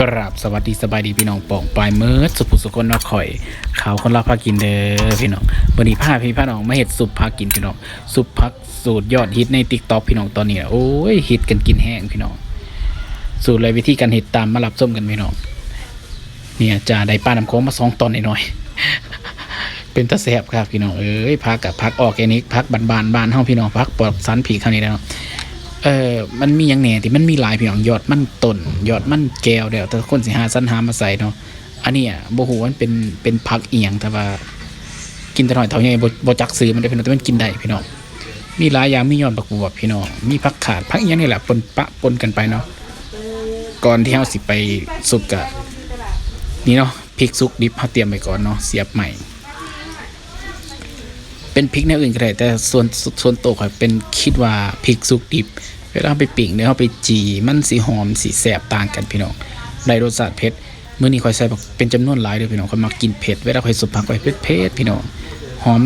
กราบสวัสดีสบายดีพี่น้องปองปลายเมิร์ดสุภุสุคนนอข่อยข่าวคนลาพากินเด้อพี่น้องวันนี้พาพี่พาน้องมาเห็ดซุปพากินพี่น้องซุปพักสูตรยอดฮิตในติ๊กต็อกพี่น้องตอนนี้โอ้ยฮิตกันกินแห้งพี่น้องสูตรเลยวิธีการเห็ดตามมารับส้มกันพี่น้องเนี่ยจะได้ปลาน้ำโค้งมาสองตอนหน่อยๆเป็นตะแสบครับพี่น้องเอ้ยพักกับพักออร์แกนิกพักบานบานบ้านเฮาพี่น้องพักปลอดสันผีคราวนี้แล้วเนะ เออมันมีอย่างแหน่ที่มันมีหลายพี่น้องยอดมันต้นยอดมันแก้วเดี๋ยวแต่คนสิหาสันหามาใส่เนาะอันนี้อะบ่ฮู้ว่ามันเป็นเป็นผักเอียงแต่ว่ากินแต่น้อยเท่าใหญ่บ่บ่จักซื้อมันได้พี่น้องแต่มันกินได้พี่น้องมีหลายอย่างมียอดบักบวบพี่น้องมีผักขาดผักอีหยังนี่แหละปนปะปนกันไปเนาะก่อนที่เฮาสิไปสุกกะนี่เนาะพริกสุกดิบเฮาเตรียมไว้ก่อนเนาะเสียบใหม่ เป็นพริกแนวอื่นก็ได้แต่ส่วนส่วนตัวข่อยเป็นคิดว่าพริกสุกดิบเวลาไปปิ่งเดี๋ยเอาไปจีมันสีหอมสีแสบต่างกันพี่น้องได้รสชาติเผ็ดเมื้อนี้ข่อยใส่แบบเป็นจำนวนหลายเด้อพี่น้องข่อยมักกินเผ็ดเวลาข่อยสุปผักข่อยเผ็ดเผ็ดพี่น้องหอม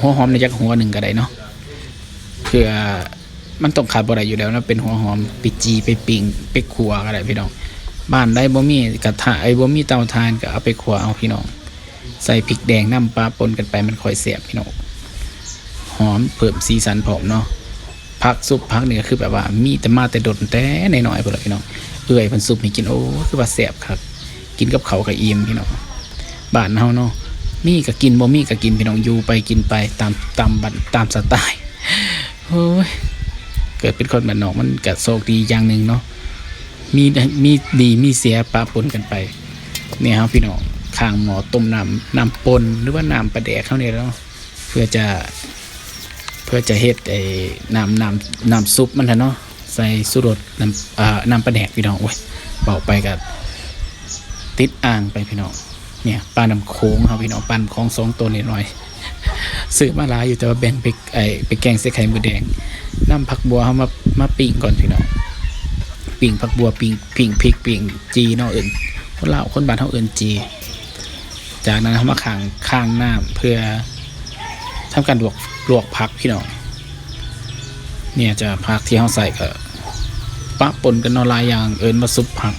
หัวหอมในจักหัวหนึ่งก็ได้เนาะเพื่อมันต้องขาดบ่ได้อยู่แล้วนะเป็นหัวหอมไปจีไปปิ่งไปขัวก็ได้พี่น้องบ้านได้บ่มีกระทะไอ้บ่มีเตาถ่านก็เอาไปขัวเอาพี่น้องใส่พริกแดงน้ำปลาปนกันไปมันค่อยแสบพี่น้อง หอมเพิ่มสีสันผมเนาะพักซุปพักนี่ก็คือแบบว่ามีแต่มาแต่ดนแต่ในหน่อยๆพอเลยพี่น้องเอื่อยเพันซุปให้กินโอ้คือว่าแซ่บครับ กินกับเขากับอิ่มพี่น้องบ้านเฮาเนาะมีก็กินบ่มีก็กินพี่น้องอยู่ไปกินไปตามตามบันตามสไตล์โอ้ยเกิดเป็นคนบ้านนอกมันก็โชคดีอย่างหนึ่งเนาะมีมีดีมีเสียปะปนกันไปเนี่ยครับพี่น้องข้างหมอต้มน้ำน้ำปนหรือว่าน้ำปลาแดกเขาเนี่ยเนาะเพื่อจะ เพื่อจะเฮ็ดไอ้น้ำน้ำน้ำซุปมันนะเนาะใส่สุรสน้ำอ่าน้ำปลาแดกพี่น้องโอ้ยเบาไปกับติดอ่างไปพี่น้องเนี่ยปลาน้ำโค้งครับพี่น้องปลาน้ำโค้งสองตัวนิดหน่อยซื้อมาหลายอยู่แต่ว่าแบ่งไปไอ้ไปแกงใส่ไข่มือแดงน้ำผักบัวเขามามาปิ้งก่อนพี่น้องปิ้งผักบัวปิ้งปิ้งพริกปิ้งจีเนาะเอิญคนลาวคนบ้านเขาเอิญจี จากนั้นเขามาขังข้างน้ำเพื่อ ทำการลวกลวกผักพี่น้องเนี่ยจะผักที่เขาใส่ก็ปะปนกันนอลายอย่างเอิญมาซุปผัก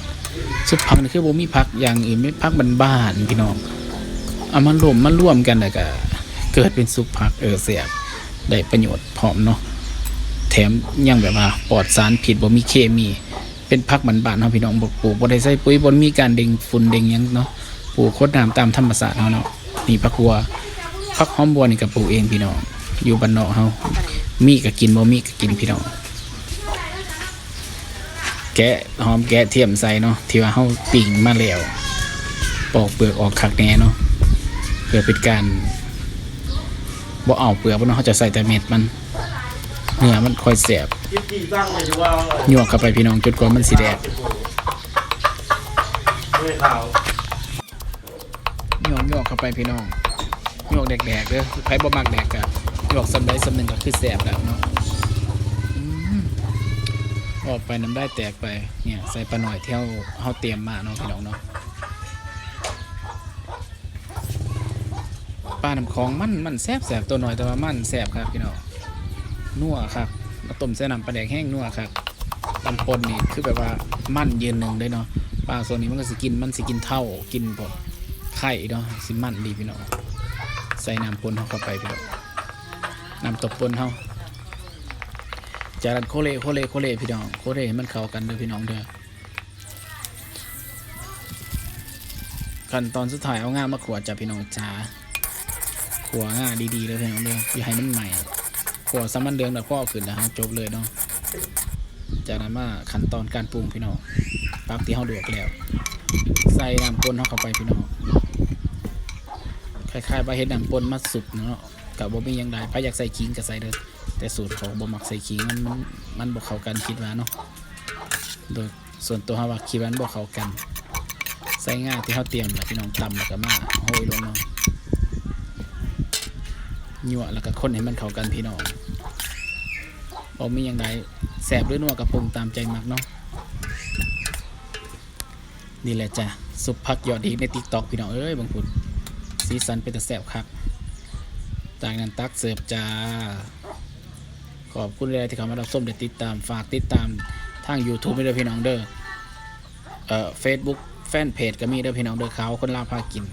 ซุปผักนี่คือบ่มีผักอย่างอื่นไม่ผักบ้านๆพี่น้องเอามารวมมาร่วมกันแล้วก็เกิดเป็นซุปผักเออเสียบได้ประโยชน์พร้อมเนาะแถมยังแบบว่าปลอดสารผิดบ่มีเคมีเป็นผักบ้านๆเนาะพี่น้องบ่ปลูกบ่ได้ใส่ปุ๋ยบ่มีการเด้งฝุ่นเด้งยังเนาะปลูกโคตรน้ำตามธรรมชาติเฮาเนาะนี่ผักบัว พักหอมบัวนี่กับปลูกเองพี่น้อง อยู่บ้านนอกเฮามีก็กินบ่มีก็กินพี่น้อง แกะหอมแกะเทียมใส่เนาะ ที่ว่าเฮาปิ่งมาแล้ว ปอกเปลือกออกคักแน่เนาะ เพื่อเป็นการบ่เอาเปลือกบ่เนาะเขาจะใส่แต่เม็ดมัน เนื้อมันค่อยแสบยี่กี่ตั้งเลยว่ายั่วเข้าไปพี่น้องจนกว่ามันสิแดกไม่ข่าวยั่วยั่วเข้าไปพี่น้อง ยั่วแดกๆเด้อใครบ่มักแดกก็ยั่วสำใดสำหนึ่งก็คือแสบแล้วเนาะออกไปน้ำได้แตกไปเนี่ยใส่ปลาหน่อยเที่เขาเขาเตรียมมาเนาะพี่น้องเนาะปลาน้ำของมันมันแซ่บแสบตัวหน่อยแต่ว่ามันแซ่บครับพี่น้องนัวครับมาต้มใส่น้ำปลาแดกแห้งนัวครับตำปนนี่คือแบบว่ามันยืนหนึ่งได้เนาะปลาส่วนนี้มันก็สิกินมันสิกินเท่ากินพวกไข่เนาะสิมันดีพี่น้อง ส่น้ำปนเขาเข้าไปพี่น้องน้ำตกปนเขาจากนั้นโคเลโคเลโคเลพี่น้องโคเลให้มันเข้ากันเด้อพี่น้องเด้อขั้นตอนสุดท้ายเอาง่ามาขวดจ้ะพี่น้องจ้าขวง่าดีๆเลยพี่น้องเด้ออย่าให้มันใหม่ขวซ้ำมันเดืองแล้วก็เอาขึ้นนะฮะจบเลยเนาะจากนั้นมาขั้นตอนการปรุงพี่น้องปักที่เฮาลวกแล้ว ใส่น้ำปนเฮาเข้าไปพี่น้อง คล้ายๆว่าเฮ็ดน้ำปนมาสุกเนาะกับบ่มียังใดใครอยากใส่ขิงก็ใส่เด้อแต่สูตรเขาบ่มักใส่ขิงมันมันมันบ่เข้ากันคิดว่าเนาะโดยส่วนตัวเฮาว่าคิดว่ามันบ่เข้ากัน ใส่ง่ายที่เฮาเตรียมแล้วพี่น้องตำแล้วก็มาโห้ยลงเนาะยั่วแล้วก็คนให้มันเข้ากันพี่น้องบ่มียังใดแซ่บหรือนัวกับปรุงตามใจมักเนาะนี่แหละจ้ะซุปผักยอดฮิตใน TikTok พี่น้องเอ้ยบางพุ่น สีสันเป็นแต่แซ่บครับจากนั้นตักเสิร์ฟจ้า ขอบคุณเลยที่เข้ามารับชมและติดตามฝากติดตามทาง YouTube ด้วยพี่น้องเด้อเอ่อเฟซบุ๊กแฟนเพจก็มีเด้อพี่น้องเด้อเขาคนลาพากิน